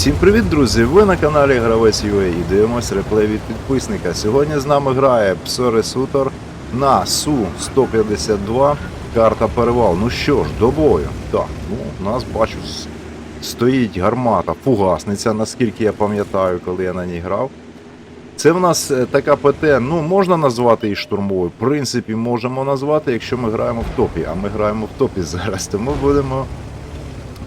Всім привіт, друзі! Ви на каналі Гравець UA і дивимось реплей від підписника. Сьогодні з нами грає Псори Сутор на Су-152 карта Перевал. Ну що ж, до бою. Так, ну, у нас бачу, стоїть гармата, фугасниця, наскільки я пам'ятаю, коли я на ній грав. Це в нас е, така ПТ, ну можна назвати її штурмовою. В принципі, можемо назвати, якщо ми граємо в топі. А ми граємо в топі зараз, тому будемо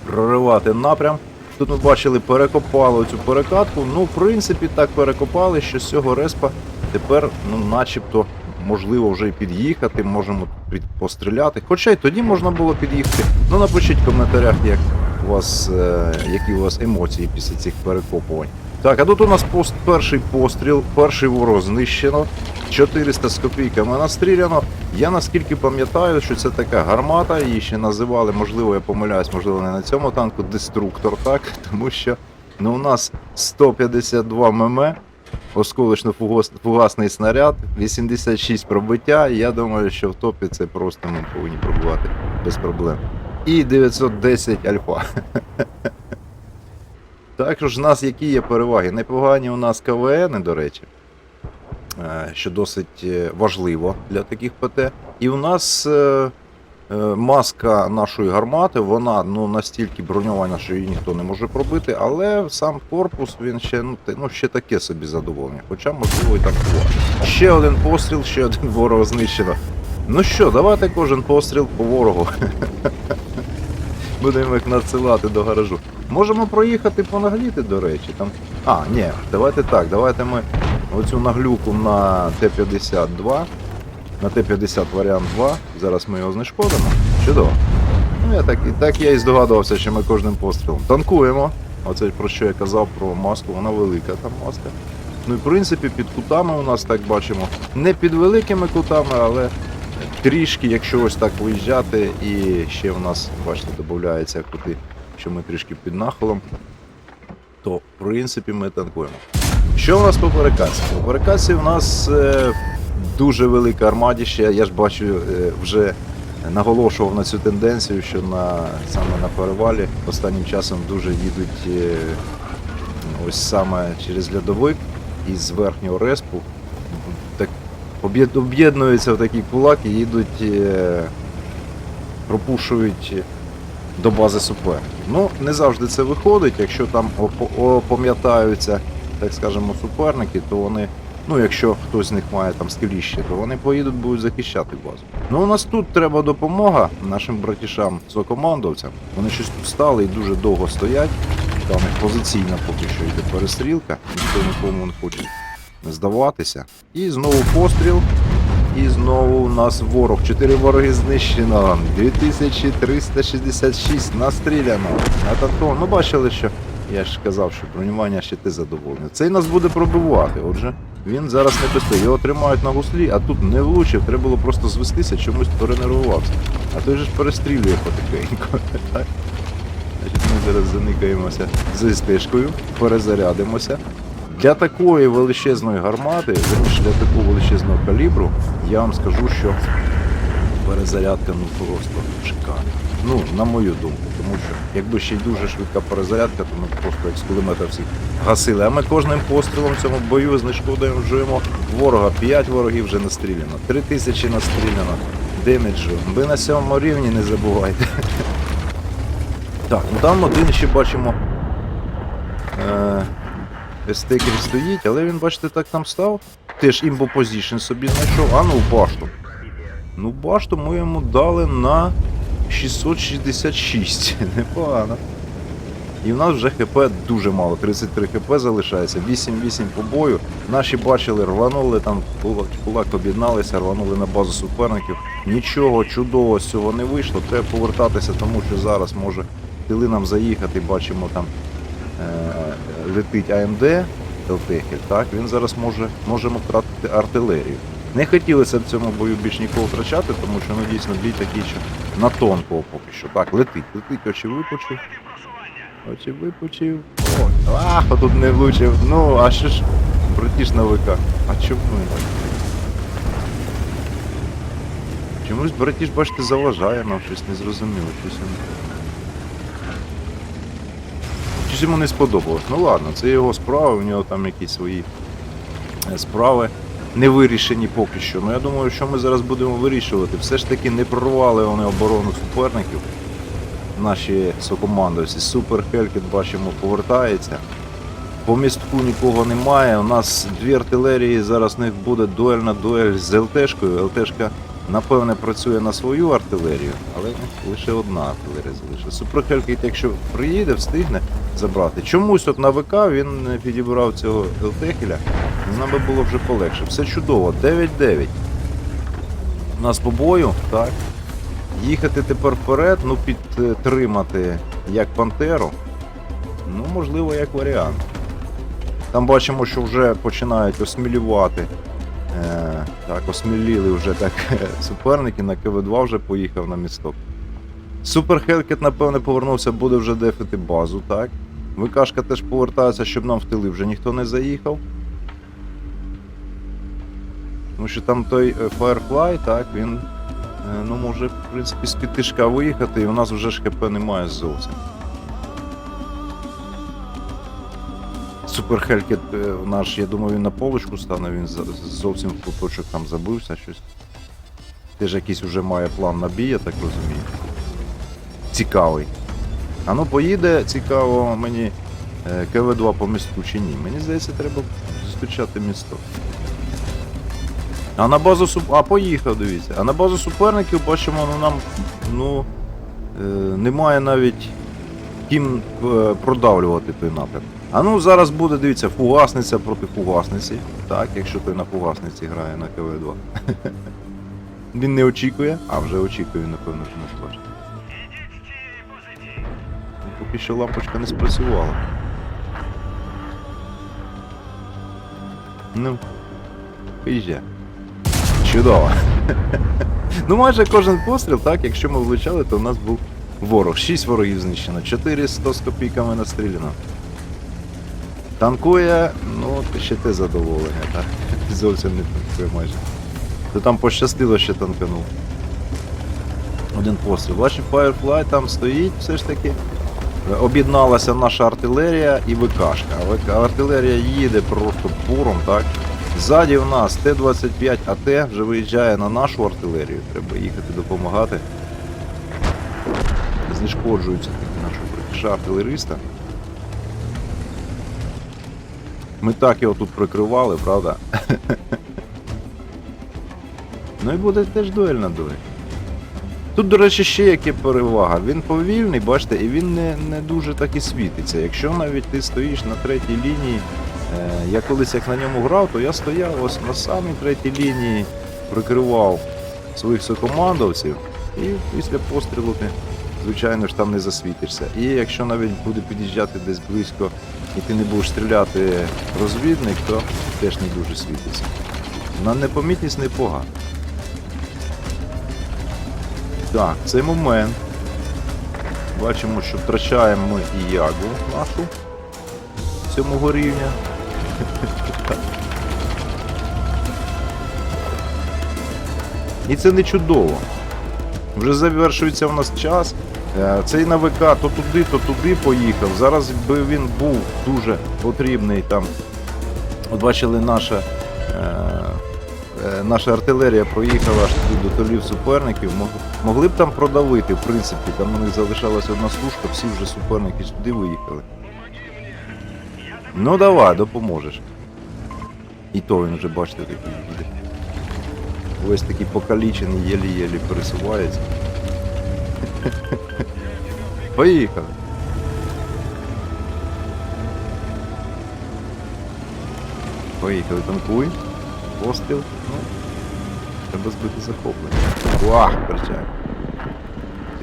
проривати напрям. Тут ми бачили, перекопали цю перекатку. Ну, в принципі, так перекопали, що з цього респа тепер, ну, начебто, можливо, вже і під'їхати, можемо постріляти. Хоча й тоді можна було під'їхати. Ну, напишіть в коментарях, як у вас, е, які у вас емоції після цих перекопувань. Так, а тут у нас пост, перший постріл, перший ворог знищено. 400 з копійками настріляно. Я наскільки пам'ятаю, що це така гармата, її ще називали, можливо, я помиляюсь, можливо, не на цьому танку, деструктор, так? Тому що ну, у нас 152 мм, осколочно-фугасний снаряд, 86 пробиття. Я думаю, що в топі це просто ми повинні пробувати без проблем. І 910 альфа. Також в нас які є переваги? Непогані у нас КВН, до речі е, що досить е, важливо для таких ПТ. І у нас е, маска нашої гармати, вона ну, настільки броньована, що її ніхто не може пробити, але сам корпус він ще, ну, ну, ще таке собі задоволення. Хоча, можливо, і так буває. Ще один постріл, ще один ворог знищено. Ну що, давайте кожен постріл по ворогу. Будемо їх надсилати до гаражу. Можемо проїхати понагліти, до речі. Там... А, ні, давайте так, давайте ми оцю наглюку на Т-52, на Т-50 варіант 2. Зараз ми його знешкодимо. Чудово. Ну, я так, і так я і здогадувався, що ми кожним пострілом. Танкуємо. Оце про що я казав про маску, вона велика там маска. Ну і в принципі під кутами у нас так бачимо. Не під великими кутами, але трішки, якщо ось так виїжджати, і ще в нас, бачите, додається кути, що ми трішки під нахилом, то в принципі ми танкуємо. Що у нас по перекасі? По перекасі у нас е, дуже велика армадіща. Я ж бачу, е, вже наголошував на цю тенденцію, що на саме на перевалі останнім часом дуже їдуть е, ось саме через льодовик із верхнього респу. Так об'єднуються в такий кулак і їдуть, е, пропушують до бази суперників. Ну, не завжди це виходить. Якщо там опам'ятаються, так скажемо, суперники, то вони. Ну, якщо хтось з них має там скеліще, то вони поїдуть, будуть захищати базу. Ну, у нас тут треба допомога нашим братішам сокомандовцям. Вони щось тут стали і дуже довго стоять. Там їх позиційно поки що йде перестрілка, ніхто нікому не хоче здаватися. І знову постріл. І знову у нас ворог. Чотири вороги знищено. 2366 настріляно. На тату. Ну бачили, що я ж казав, що бронювання ти задоволений. Цей нас буде пробивати. Отже, він зараз не безпечний. Його тримають на гуслі, а тут не влучив. Треба було просто звестися, чомусь перенервувався. А той же ж перестрілює потихеньку. Значить, ми зараз заникаємося з спешкою, перезарядимося. Для такої величезної гармати, для такого величезного калібру, я вам скажу, що перезарядка ну просто шикарна. Ну, на мою думку, тому що якби ще й дуже швидка перезарядка, то ми просто як з кулемета всіх гасили. А ми кожним пострілом в цьому бою знешкодуємо ворога. 5 ворогів вже настріляно, 3 тисячі настріляно, демеджу. Ви на сьомому рівні не забувайте. Так, ну там один ще бачимо. Е, Стекер стоїть, але він, бачите, так там став. Теж імбо позішн собі знайшов. А ну башту. Ну, башту ми йому дали на 666. Непогано. І в нас вже ХП дуже мало. 33 ХП залишається, 8-8 по бою. Наші бачили, рванули там, кулак об'єдналися, рванули на базу суперників. Нічого чудового з цього не вийшло. Треба повертатися, тому що зараз може тили нам заїхати. Бачимо там е, летить АМД Телтехель, так, він зараз може можемо втратити артилерію. Не хотілося в цьому бою більш нікого втрачати, тому що ну дійсно бій такий, що на тонкого поки що. Так, летить, летить, очі випучив. Очі випучив. О, ах, тут не влучив. Ну, а що ж, братіш на. А чому? Чомусь братіш, бачите, заважає нам щось незрозуміло. Щось він... Щось йому не сподобалось. Ну ладно, це його справа, у нього там якісь свої е, справи не вирішені поки що. Ну я думаю, що ми зараз будемо вирішувати. Все ж таки не прорвали вони оборону суперників. Наші сокомандовці. Супер Хелькет, бачимо, повертається. По містку нікого немає. У нас дві артилерії. Зараз в них буде дуельна дуель з ЛТшкою. ЛТшка, напевне, працює на свою артилерію, але лише одна артилерія залишилася. Супер Хелькет, якщо приїде, встигне забрати. Чомусь от на ВК він не підібрав цього ЛТХеля. Нам би було вже полегше. Все чудово. 9-9. У нас по бою, так. Їхати тепер вперед, ну підтримати як Пантеру. Ну, можливо, як варіант. Там бачимо, що вже починають осмілювати. Е, так, осміліли вже так суперники. На КВ-2 вже поїхав на місток. Супер Хелкет, напевне, повернувся, буде вже дефити базу, так. ВКшка теж повертається, щоб нам в тили вже ніхто не заїхав. Тому що там той е, Firefly, так, він е, ну, може, в принципі, з-під тишка виїхати, і у нас вже ж ХП немає зовсім. Супер Хелькет е, наш, я думаю, він на полочку стане, він зовсім в куточок там забився щось. Теж якийсь вже має план на бій, я так розумію. Цікавий. А ну поїде, цікаво мені е, КВ-2 по містку чи ні. Мені здається, треба зустрічати місто. А на базу суп... А поїхав, дивіться. А на базу суперників бачимо, ну нам ну, е, немає навіть ким е, продавлювати той напрям. А ну зараз буде, дивіться, фугасниця проти фугасниці. Так, якщо той на фугасниці грає на КВ-2. Він не очікує, а вже очікує, напевно, що нас бачить. Ну, Поки що лампочка не спрацювала. Ну, поїжджай. Чудово. ну майже кожен постріл, так, якщо ми влучали, то в нас був ворог. 6 ворогів знищено, 400 з копійками настріляно. Танкує, ну ще те задоволення, так? Зовсім не танкує майже. То там пощастило, що танканув. Один постріл. Бачив, Firefly там стоїть, все ж таки. Об'єдналася наша артилерія і ВКшка. Артилерія їде просто буром, так? Ззаді в нас Т-25 АТ вже виїжджає на нашу артилерію. Треба їхати допомагати. Знешкоджуються нашого братіша артилериста. Ми так його тут прикривали, правда? ну і буде теж дуельна дуель. Тут, до речі, ще яке перевага. Він повільний, бачите, і він не, не дуже так і світиться. Якщо навіть ти стоїш на третій лінії, е, я колись як на ньому грав, то я стояв ось на самій третій лінії, прикривав своїх сокомандовців, і після пострілу ти, звичайно ж, там не засвітишся. І якщо навіть буде під'їжджати десь близько і ти не будеш стріляти розвідник, то теж не дуже світиться. На непомітність непогано. Так, цей момент. Бачимо, що втрачаємо ми і ягу нашу сьомого рівня. І це не чудово. Вже завершується в нас час. Е, Цей на ВК то туди, то туди поїхав. Зараз би він був дуже потрібний там. От бачили, наша, е, е, наша артилерія проїхала аж туди до толів суперників. Могли б там продавити, в принципі, там у них залишалась одна сушка, всі вже суперники сюди виїхали. Ну давай, допоможеш. І то він вже, бачите, такий. Весь такий покалічений, єлі-єлі пересувається. Поїхали. Поїхали, танкуй. Постріл. Ну, треба збити захоплення. Вах, перчак.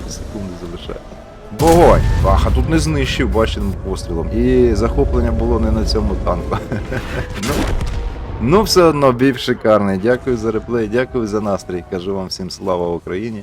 Секунди залишає. Вогонь! А тут не знищив баченим пострілом. І захоплення було не на цьому танку. ну, ну, все одно бій шикарний. Дякую за реплей, дякую за настрій. Кажу вам всім слава Україні